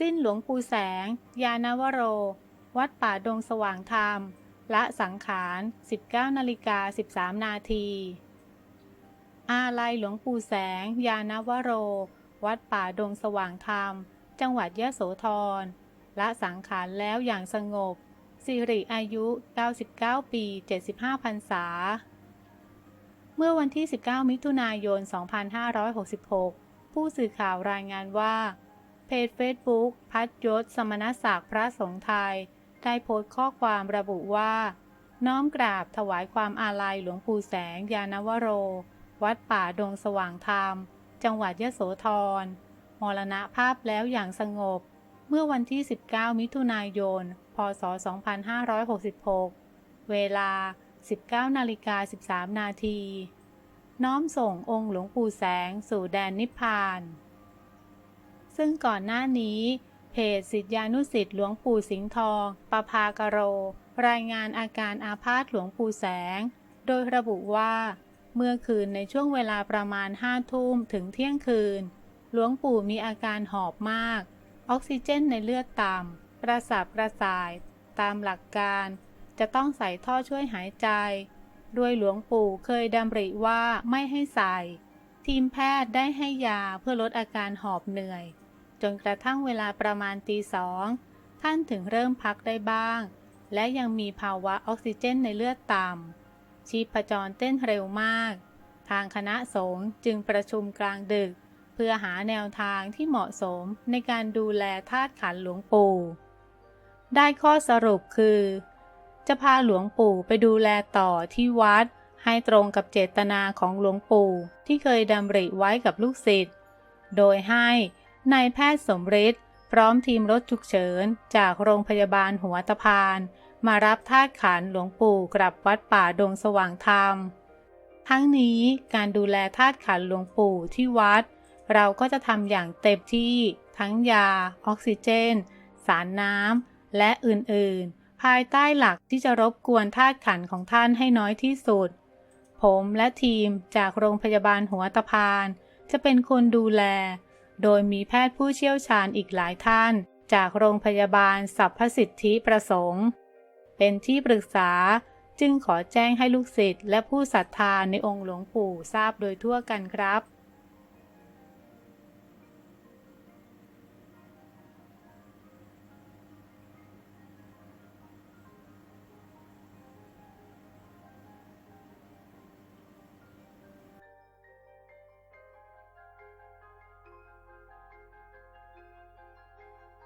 สิ้นหลวงปู่แสง ยานวโร วัดป่าดงสว่างธรรม ละสังขาร 19นาฬิกา13 นาที อาลัยหลวงปู่แสง ยานวโร วัดป่าดงสว่างธรรม จังหวัดยะโสธร ละสังขารแล้วอย่างสงบ สิริอายุ 99 ปี 75พรรษา เมื่อวันที่ 19 มิถุนายน 2566 ผู้สื่อข่าวรายงานว่า เพจ Facebook พัดยศ สมณศักดิ์พระสงฆ์ไทย ได้โพสต์ข้อความระบุว่า น้อมกราบถวายความอาลัยหลวงปู่แสง ยานวโร วัดป่าดงสว่างธรรม จังหวัดยโสธร มรณภาพแล้วอย่างสงบ เมื่อวันที่ 19 มิถุนายน พศ 2566 เวลา 19นาฬิกา13 นาที น้อมส่งองค์หลวงปู่แสงสู่แดนนิพพาน ซึ่งก่อนหน้านี้ เพจสิทธิานุสิทธิ์หลวงปู่สิงห์ทองประภากโร รายงานอาการอาพาธหลวงปู่แสง โดยระบุว่า เมื่อคืนในช่วงเวลาประมาณห้าทุ่มถึงเที่ยงคืน หลวงปู่มีอาการหอบมาก ออกซิเจนในเลือดต่ำประสาทประสาย ตามหลักการ จะต้องใส่ท่อช่วยหายใจด้วยหลวงปู่เคยดำริว่าไม่ให้ใส่ ทีมแพทย์ได้ให้ยาเพื่อลดอาการหอบเหนื่อย จนกระทั่งเวลาประมาณตีสองท่านถึงเริ่มพักได้บ้าง และยังมีภาวะออกซิเจนในเลือดต่ำชีพจรเต้นเร็วมาก ทางคณะสงฆ์จึงประชุมกลางดึก เพื่อหาแนวทางที่เหมาะสมในการดูแลธาตุขันหลวงปู่ได้ข้อสรุปคือ จะพาหลวงปู่ไปดูแลต่อที่วัด ให้ตรงกับเจตนาของหลวงปู่ที่เคยดำริไว้กับลูกศิษย์โดยให้ นายแพทย์สมฤทธิ์พร้อมทีมรถฉุกเฉิน จากโรงพยาบาลหัวตะพาน มารับธาตุขันหลวงปู่กลับวัดป่าดงสว่างธรรม ทั้งนี้การดูแลธาตุขันหลวงปู่ที่วัด เราก็จะทำอย่างเต็มที่ทั้งยา ออกซิเจน สารน้ำ และอื่น ๆ ภายใต้หลักที่จะรบกวนธาตุขันของท่านให้น้อยที่สุด ผมและทีมจากโรงพยาบาลหัวตะพาน จะเป็นคนดูแล โดยมีแพทย์ผู้เชี่ยวชาญอีกหลายท่าน จากโรงพยาบาลสัพพสิทธิประสงค์ เป็นที่ปรึกษาจึงขอแจ้งให้ลูกศิษย์และผู้ศรัทธาในองค์หลวงปู่ทราบโดยทั่วกันครับ